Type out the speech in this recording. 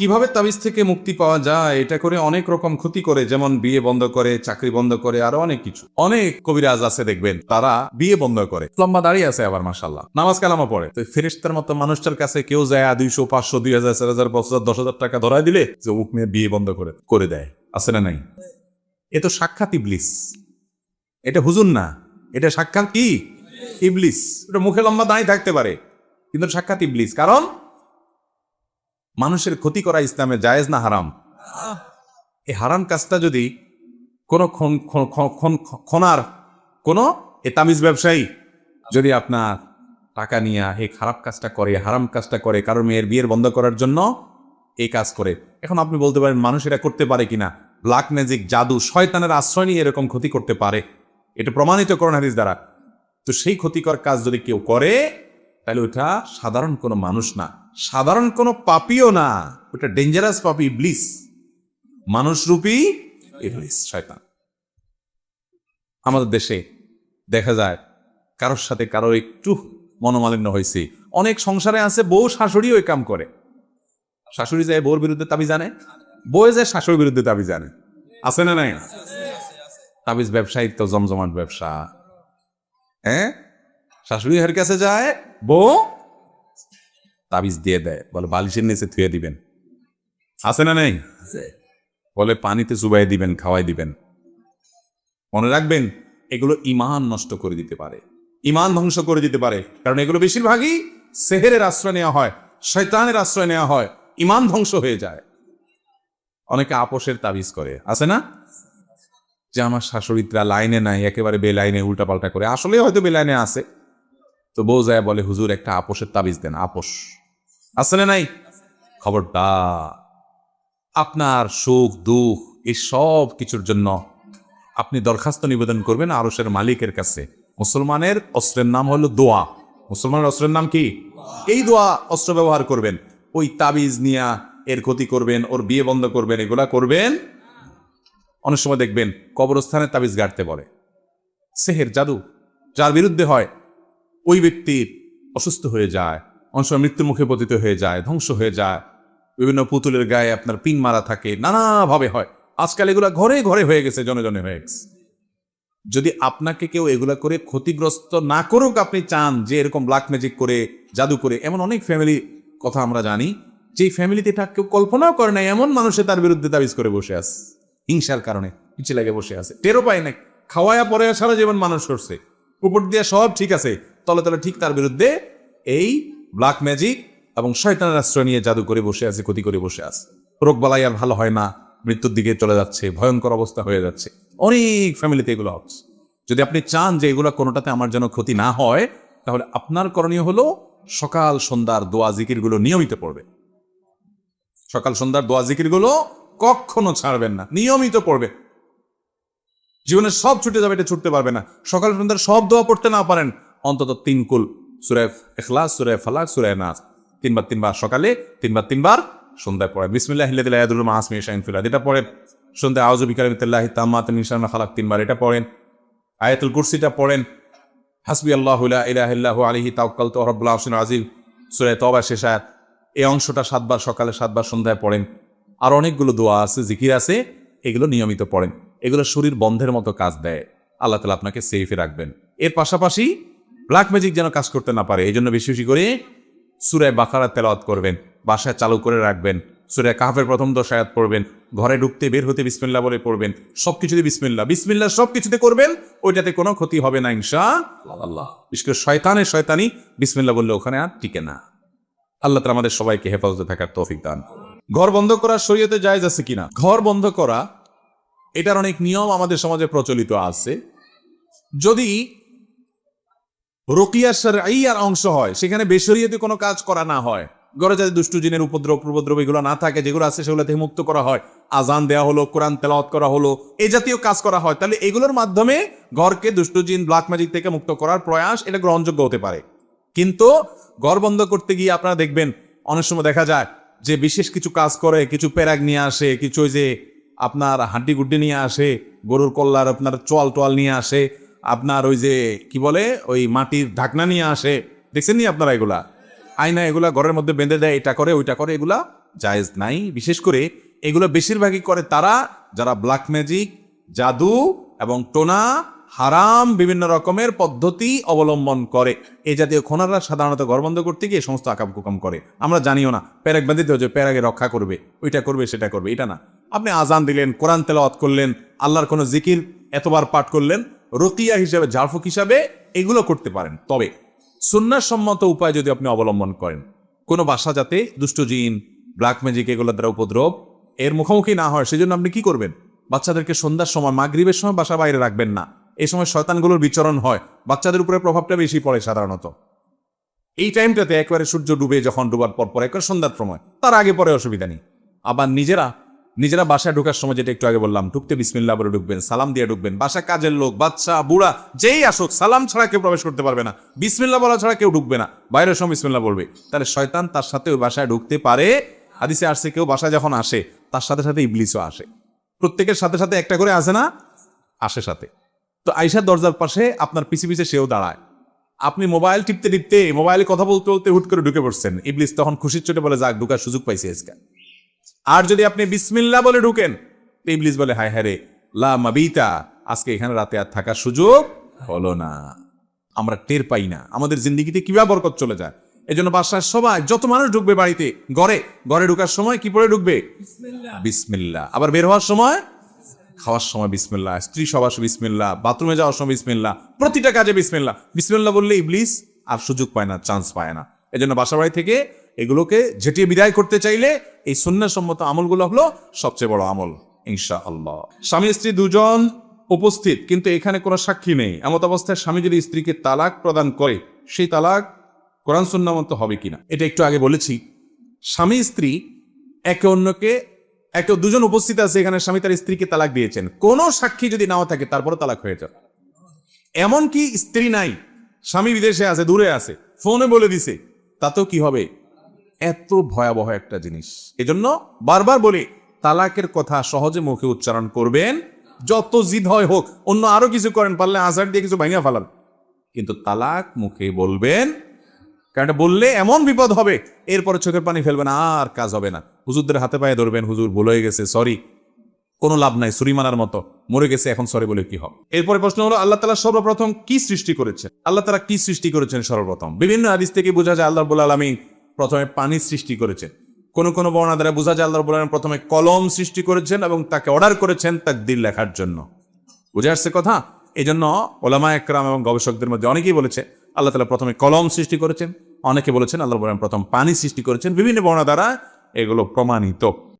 কীভাবে তাবিজ থেকে মুক্তি পাওয়া যায়, এটা করে অনেক রকম ক্ষতি করে, যেমন বিয়ে বন্ধ করে, চাকরি বন্ধ করে, আরও অনেক কিছু। অনেক কবিরাজ আছে দেখবেন, তারা বিয়ে বন্ধ করে। লম্বা দাঁড়িয়ে আছে আবার মাসাল্লাহ নামাজ কালামা পড়ে। তো ফেরিস্তার মতো মানুষটার কাছে কেউ যায়, দুইশো, পাঁচশো, দুই হাজার, চার হাজার, পাঁচ হাজার, দশ হাজার টাকা ধরায় দিলে যে উক মেয়ে বিয়ে বন্ধ করে করে দেয়। আছে না নাই? এ তো সাক্ষাৎ ইবলিস। এটা হুজুর না। এটা সাক্ষাৎ কি? ইবলিস। এটা মুখে লম্বা দাঁড়িয়ে থাকতে পারে, কিন্তু সাক্ষাৎ ইবলিস। কারণ মানুষের ক্ষতি করা ইসলামে জায়েজ না হারাম? এই হারাম কাজটা যদি কোনো খন- খন- খন- খন- খনার, কোনো এ তামিজ ব্যবসায়ী যদি আপনার টাকা নিয়ে এই খারাপ কাজটা করে, হারাম কাজটা করে, কারোর মেয়ের বিয়ের বন্ধ করার জন্য এই কাজ করে, এখন আপনি বলতে পারেন মানুষ এটা করতে পারে কিনা? ব্ল্যাক ম্যাজিক, জাদু, শয়তানের আশ্রয় নিয়ে এরকম ক্ষতি করতে পারে। এটা প্রমাণিত করুন হাদিস দ্বারা। তো সেই ক্ষতিকর কাজ যদি কেউ করে, তাহলে ওটা সাধারণ কোনো মানুষ না। সাধারণ কোনো পাপিও না, ওটা ডেঞ্জারাস পাপি ইবলিস। মানুষরূপী ইবলিস, শয়তান। আমাদের দেশে দেখা যায়, কারোর সাথে কারও একটু মনোমালিন্য হয়েছে। অনেক সংসারে আছে, বউ শাশুড়ি ওই কাম করে। শাশুড়ি যায় বউর বিরুদ্ধে তাবি জানে বউ যায় শাশুড়ির বিরুদ্ধে তাবি জানে আছে না নাই? তাবিজ ব্যবসায়ী তো জমজমাট ব্যবসা। হ্যাঁ? শাশুড়ি হের কাছে যায়, বউ তাবিজ দিয়ে দেয়। বলে বালিশের নিচে থুয়ে দিবেন। আছে না নেই? বলে পানিতে চুবাই দিবেন খাওয়াই দিবেন। মনে রাখবেন এগুলো ইমান নষ্ট করে দিতে পারে। ইমান ধ্বংস করে দিতে পারে। কারণ এগুলো বেশিরভাগই সেহেরের আশ্রয় নেওয়া হয় শৈতানের আশ্রয় নেওয়া হয়। ইমান ধ্বংস হয়ে যায়। অনেকে আপোষের তাবিজ করে। আছে না? যে আমার শাশুড়িরা লাইনে নাই একেবারে বে লাইনে উল্টাপাল্টা করে। আসলে হয়তো বে লাইনে আছে। তো বউ যায় বলে হুজুর একটা আপোষের তাবিজ দেন আপোষ। আছে না নাই? খবরটা আপনার সুখ, দুঃখ, এই সব কিছুর জন্য আপনি দরখাস্ত নিবেদন করবেন আরসের মালিকের কাছে। মুসলমানের অস্ত্রের নাম হলো দোয়া। মুসলমানের অস্ত্রের নাম কি? এই দোয়া অস্ত্র ব্যবহার করবেন। ওই তাবিজ নিয়া এর ক্ষতি করবেন, ওর বিয়ে বন্ধ করবেন, এগুলা করবেন। অনেক সময় দেখবেন কবরস্থানে তাবিজ গাড়তে বলে। সেহের জাদু, যার বিরুদ্ধে হয়, ওই ব্যক্তির অসুস্থ হয়ে যায়। অনেক সময় মৃত্যুর মুখে পতিত হয়ে যায়, ধ্বংস হয়ে যায়। বিভিন্ন পুতুলের গায়ে আপনার পিন মারা থাকে, নানাভাবে হয়। আজকাল এগুলা ঘরে ঘরে হয়ে গেছে, জনে জনে হয়ে গেছে। যদি আপনাকে কেউ এগুলা করে ক্ষতিগ্রস্ত না করুক, আপনি চান যে এরকম ব্ল্যাক ম্যাজিক করে, জাদু করে, এমন অনেক ফ্যামিলি কথা আমরা জানি যে ফ্যামিলিতে এটা কেউ কল্পনাও করে না এমন মানুষে তার বিরুদ্ধে তাবিজ করে বসে আছে। হিংসার কারণে পিছিয়ে লাগে বসে আছে। টেরও পায় নাই। খাওয়ায়া পরে সারা জীবন মানুষ করছে। উপর দিয়ে সব ঠিক আছে, তলে তলে ঠিক তার বিরুদ্ধে এই ব্ল্যাক ম্যাজিক এবং শয়তানের আশ্রয় নিয়ে জাদু করে বসে আছে, ক্ষতি করে বসে আছে। রোগ বালাই আর ভালো হয় না, মৃত্যুর দিকে চলে যাচ্ছে, ভয়ঙ্কর অবস্থা হয়ে যাচ্ছে। অনেক ফ্যামিলিতে এগুলো হচ্ছে। যদি আপনি চান যে এগুলো কোনোটাতে আমার যেন ক্ষতি না হয়, তাহলে আপনার করণীয় হলো সকাল সন্ধ্যার দোয়া জিকিরগুলো নিয়মিত পড়বে। সকাল সন্ধ্যার দোয়া জিকিরগুলো কখনো ছাড়বেন না, নিয়মিত পড়বে। জীবনে সব ছুটে যাবে, এটা ছুটতে পারবে না। সকাল সন্ধ্যার সব দোয়া পড়তে না পারেন, অন্তত তিন কুল সুরে এখলাস, সুরে ফালাক, সুরে নাস। তিনবার তিনবার সকালে, তিনবার তিনবার সন্ধ্যায় পড়েন বিসমিল্লাহ হিল্লাদিল মাহাসমি শাইন ফিলাদ, এটা পড়েন সন্ধ্যায় আউজু বিকালিমিতাল্লাহি তাম্মাত নিশানা খালাক তিনবার, এটা পড়েন আয়াতুল কুরসিটা পড়েন হাসবি আল্লাহ ইলাহ আলিহি তাওকাল তো রব্বুল আহসিন আজিম সুরে তবা শেষ এই অংশটা সাতবার সকালে, সাতবার সন্ধ্যায় পড়েন। আর অনেকগুলো দোয়া আছে, জিকির আছে, এগুলো নিয়মিত পড়েন। এগুলো শরীর বন্ধের মতো কাজ দেয়। আল্লাহ তালা আপনাকে সেফে রাখবেন। এর পাশাপাশি ব্ল্যাক ম্যাজিক যেন কাজ করতে না পারে এই জন্য বেশি বেশি করে সুরায় বাকারা তেলাওয়াত করবেন, বাসায় চালু করে রাখবেন, সুরায় কাহাফের প্রথম দশ আয়াত পড়বেন, ঘরে ঢুকতে বের হতে বিসমিল্লা বলে পড়বেন সব কিছুতে বিসমিল্লা বিসমিল্লা সব কিছুতে করবেন, ওইটাতে কোনো ক্ষতি হবে না ইনশা আল্লাহ বিশেষ করে শয়তানের শয়তানি বিসমিল্লা বললে ওখানে আর টিকে না। আল্লাহ তালা আমাদের সবাইকে হেফাজতে থাকার তৌফিক দান। ঘর বন্ধ করা শরীয়তে জায়েজ আছে কিনা? ঘর বন্ধ করা, এটার অনেক নিয়ম আমাদের সমাজে প্রচলিত আছে। যদি রকিয়ার আর অংশ হয়। সেখানে বেসরিয়াতে কোনো কাজ করা না হয়। ঘরে যাতে দুষ্টু জিনের উপদ্রব উপদ্রব এগুলো না থাকে, যেগুলো আছে সেগুলো থেকে মুক্ত করা হয়। আজান দেওয়া হলো, কোরআন তেলাওয়াত করা হলো, এ জাতীয় কাজ করা হয়। তাহলে এগুলোর মাধ্যমে ঘরকে দুষ্টু জিন, ব্ল্যাক ম্যাজিক থেকে মুক্ত করার প্রয়াস এটা গ্রহণযোগ্য হতে পারে। কিন্তু ঘর বন্ধ করতে গিয়ে আপনারা দেখবেন, অনেক সময় দেখা যায় যে বিশেষ কিছু কাজ করে, কিছু প্যারাগ নিয়ে আসে, কিছু ওই যে আপনার হাড্ডি গুড্ডি নিয়ে আসে, গরুর কল্লার আপনার চোয়াল টোয়াল নিয়ে আসে আপনার ওই যে কি বলে, ওই মাটির ঢাকনা নিয়ে আসে। দেখছেন নি আপনারা এগুলা? আয়না এগুলা ঘরের মধ্যে বেঁধে দেয়, এটা করে, ওইটা করে, এগুলা জায়েজ নাই। বিশেষ করে এগুলো বেশিরভাগই করে তারা যারা ব্ল্যাক ম্যাজিক জাদু এবং টোনা, হারাম বিভিন্ন রকমের পদ্ধতি অবলম্বন করে। এই জাতীয় খোনারা সাধারণত ঘর বন্ধ করতে গিয়ে সমস্ত আকাম কুকাম করে। আমরা জানিও না প্যারাক বাঁধিতে যে প্যারাকে রক্ষা করবে, ওইটা করবে, সেটা করবে, এটা না। আপনি আজান দিলেন, কোরআন তেলাওয়াত করলেন, আল্লাহর কোনো জিকির এতবার পাঠ করলেন রতিয়া হিসাবে ঝাড়ফুক হিসাবে এগুলো করতে পারেন। তবে সুন্নাসম্মত উপায় যদি আপনি অবলম্বন করেন, কোনো বাসা যাতে দুষ্ট জিন ব্ল্যাক ম্যাজিক এগুলোর দ্বারা উপদ্রব, এর মুখোমুখি না হয় সেজন্য আপনি কি করবেন? বাচ্চাদেরকে সন্ধ্যার সময়, মাগরিবের সময় বাসা বাইরে রাখবেন না। এই সময় শয়তানগুলোর বিচরণ হয়, বাচ্চাদের উপরে প্রভাবটা বেশি পড়ে সাধারণত। এই টাইমটাতে একবারে সূর্য ডুবে, যখন ডুবার পর পর একবার সন্ধ্যার সময়, তার আগে পরে অসুবিধা নেই। আবার নিজেরা নিজেরা বাসায় ঢোকার সময় যেটা একটু আগে বললাম, ঢুকতে বিসমিল্লা বলে ঢুকবেন, সালাম দিয়ে ঢুকবেন। বাসা, কাজের লোক, বাচ্চা, বুড়া, যেই আসুক, সালাম ছাড়া কেউ প্রবেশ করতে পারবে না। বিসমিল্লা বলা ছাড়া কেউ ঢুকবে না। বাইরের সময় বিসমিল্লা বলবে। তাহলে শয়তান তার সাথে ওই বাসায় ঢুকতে পারে। হাদিসে আসছে কেউ বাসায় যখন আসে, তার সাথে সাথে ইবলিসও আসে। প্রত্যেকের সাথে সাথে একটা করে আসে না? আসে সাথে। তো আইসার দরজার পাশে আপনার পিছে পিছে সেও দাঁড়ায়। আপনি মোবাইল টিপতে টিপতে, মোবাইলে কথা বলতে বলতে হুট করে ঢুকে পড়ছেন। ইবলিস তখন খুশির চোটে বলে, যাক, ঢুকার সুযোগ পাইছে আজকে। আর যদি আপনি বিসমিল্লা বলে ঢুকেন ইবলিস বলে হায় হায় রে লা মাবিতা। আজকে এখানে রাতে আর থাকার সুযোগ হলো না। আমরা টের পাই না। আমাদের জিন্দিগিতে কীভাবে বরকত চলে যায়। এই জন্য বাসায় সবাই যত মানুষ ঢুকবে বাড়িতে ঘরে ঘরে ঢুকার সময় কি পরে ঢুকবে? বিসমিল্লা আবার বের হওয়ার সময়? খাওয়ার সময় বিসমিল্লা স্ত্রী সবার বিসমিল্লা বাথরুমে যাওয়ার সময় বিসমিল্লা প্রতিটা কাজে বিসমিল্লা বিসমিল্লা বললে ইবলিস আর সুযোগ পায় না চান্স পায় না। এজন্য বাসা বাড়ি থেকে এগুলোকে ঝেঁটিয়ে বিদায় করতে চাইলে এই সন্ন্যাসম্মত আমলগুলো হলো সবচেয়ে বড় আমল ইনশা আল্লাহ স্বামী স্ত্রী দুজন উপস্থিত, কিন্তু এখানে কোনো সাক্ষী নেই। এমত অবস্থায় স্বামী যদি স্ত্রীকে তালাক প্রদান করে, সেই তালাক কোরআন সুন্নামত হবে কিনা? এটা একটু আগে বলেছি। স্বামী স্ত্রী একে অন্যকে, একে দুজন উপস্থিত আছে এখানে, স্বামী তার স্ত্রীকে তালাক দিয়েছেন। কোনো সাক্ষী যদি নাও থাকে, তারপরও তালাক হয়ে যাবে। এমন কি স্ত্রী নাই, স্বামী বিদেশে আছে, দূরে আছে, ফোনে বলে দিছে, তাতেও কি হবে? এত ভয়াবহ একটা জিনিস। এজন্য বারবার বলি, তালাকের কথা সহজে মুখে উচ্চারণ করবেন, যত জিদ হয় হোক, অন্য আরও কিছু করেন, পারলে আজার দিয়ে কিছু ভাঙিয়া ফেলান। কিন্তু তালাক মুখে বলবেন, কারণ বললে এমন বিপদ হবে, এরপরে চোখের পানি ফেলবেন, আর কাজ হবে না। হুজুরদের হাতে পায়ে ধরবেন, হুজুর ভুল হয়ে গেছে সরি কোনো লাভ নাই সুরিমানার মতো, মরে গেছে, এখন সরি বলে কি হবে? এরপরে প্রশ্ন হলো, আল্লাহ তালা সর্বপ্রথম কি সৃষ্টি করেছেন? আল্লাহ তালা কি সৃষ্টি করেছেন সর্বপ্রথম? বিভিন্ন হাদিস থেকে বোঝা যায়, আল্লাহ বলে আলমী প্রথমে পানি সৃষ্টি করেছেন। কোন কোন বর্ণা দ্বারা বোঝা যায়, আল্লাহ বলেন প্রথমে কলম সৃষ্টি করেছেন এবং তাকে অর্ডার করেছেন তাক দিল লেখার জন্য। বুঝে আসছে কথা? এই জন্য ওলামা একরাম এবং গবেষকদের মধ্যে অনেকেই বলেছে, আল্লাহ তালা প্রথমে কলম সৃষ্টি করেছেন। অনেকে বলেছেন, আল্লাহ বলেন প্রথম পানি সৃষ্টি করেছেন। বিভিন্ন বর্ণা দ্বারা এগুলো প্রমাণিত।